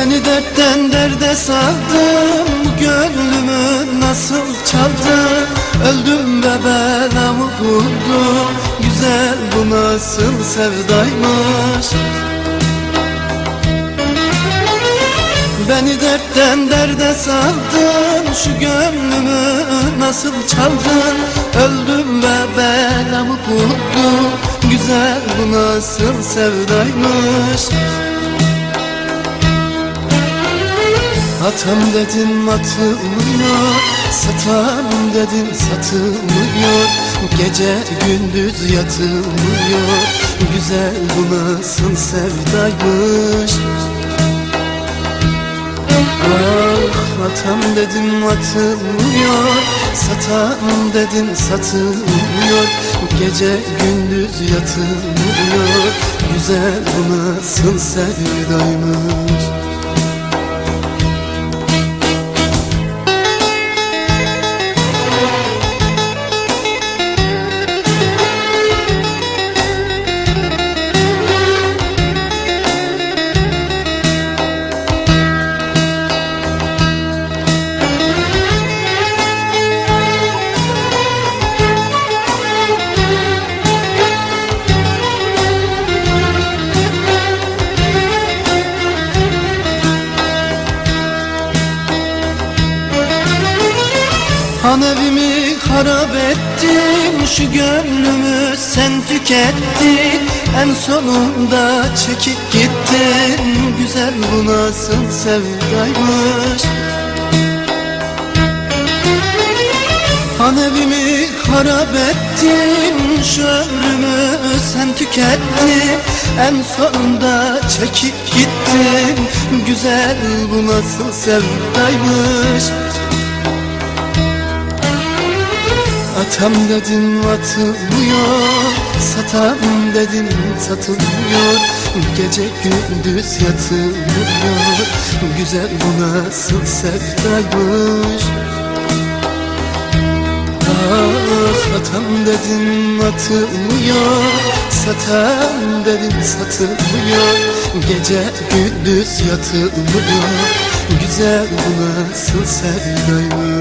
Beni dertten derde saldın Bu gönlümü nasıl çaldın? Öldüm ve belamı buldum Güzel bu nasıl sevdaymış? Beni dertten derde saldın Şu gönlümü nasıl çaldın? Öldüm ve belamı buldum Güzel bu nasıl sevdaymış Atam dedin atılmıyor Satam dedin satılmıyor Gece gündüz yatılmıyor Güzel bu nasıl sevdaymış. Ah atam dedim atılmıyor Satam dedin satılmıyor Gece gündüz yatılmıyor Güzel bu nasıl sevdaymış Han evimi harap ettin Şu gönlümü sen tükettin. En sonunda çekip gittin Güzel bu nasıl sevdaymış. Han evimi harap ettin Şu ömrümü sen tükettin. En sonunda çekip gittin Güzel bu nasıl sevdaymış Atam dedin atılmıyor Satam dedin satılmıyor Gece gündüz yatılmıyor Güzel bu nasıl sevdaymış. Ah atam dedin atılmıyor Satam dedin satılmıyor Gece gündüz yatılmıyor Güzel bu nasıl sevdaymış